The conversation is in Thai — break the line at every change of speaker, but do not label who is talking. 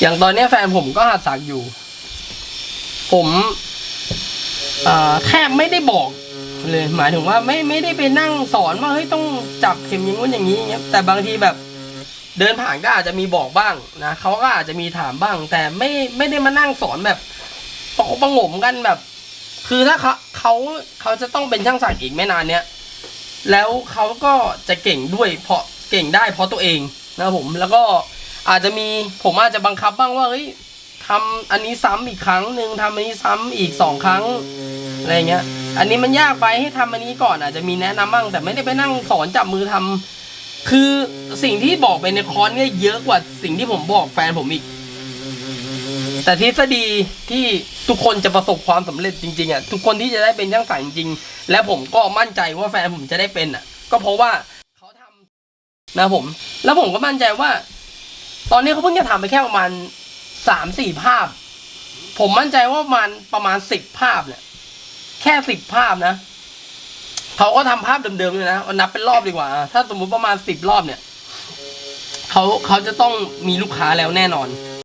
อย่างตอนนี้แฟนผมก็หัดสักอยู่ ผมแทบไม่ได้บอกเลย หมายถึงว่าไม่ไม่ได้ไปนั่งสอนว่าเฮ้ยต้องจับเข็มอย่างงู้นอย่างนี้เงี้ยแต่บางทีแบบเดินผ่านก็อาจจะมีบอกบ้างนะเขาก็อาจจะมีถามบ้าง แต่ไม่ไม่ได้มานั่งสอนแบบประคบประงมกันแบบ คือถ้าเขาเขาเขาจะต้องเป็นช่างสักอีกไม่นานเนี้ยแล้วเขาก็จะเก่งด้วยเพราะเก่งได้เพราะตัวเองนะผมแล้วก็ อาจจะมีผมอาจจะบังคับบ้างว่าเฮ้ยทำอันนี้ซ้ำอีกครั้งหนึ่งทำอันนี้ซ้ำอีกสองครั้งอะไรเงี้ย อันนี้มันยากไปให้ทำอันนี้ก่อน อาจจะมีแนะนำบ้างแต่ไม่ได้ไปนั่งสอนจับมือทำคือสิ่งที่บอกไปในคอร์สเนี่ยเยอะกว่าสิ่งที่ผมบอกแฟนผมอีก แต่ทฤษฎีที่ทุกคนจะประสบความสำเร็จจริงๆอะทุกคนที่จะได้เป็นช่างสักจริงๆและผมก็มั่นใจว่าแฟนผมจะได้เป็นอะ ก็เพราะว่าเขาทำนะผม แล้วผมก็มั่นใจว่า ตอนนี้เขาเพิ่งจะทำไปแค่ประมาณสามสี่ภาพ ผมมั่นใจว่ามันประมาณสิบภาพเนี่ย แค่สิบภาพนะเขาก็ทำภาพเดิมๆเลยนะนับเป็นรอบดีกว่า ถ้าสมมุติประมาณสิบรอบเนี่ยเขาเขาจะต้องมีลูกค้าแล้วแน่นอน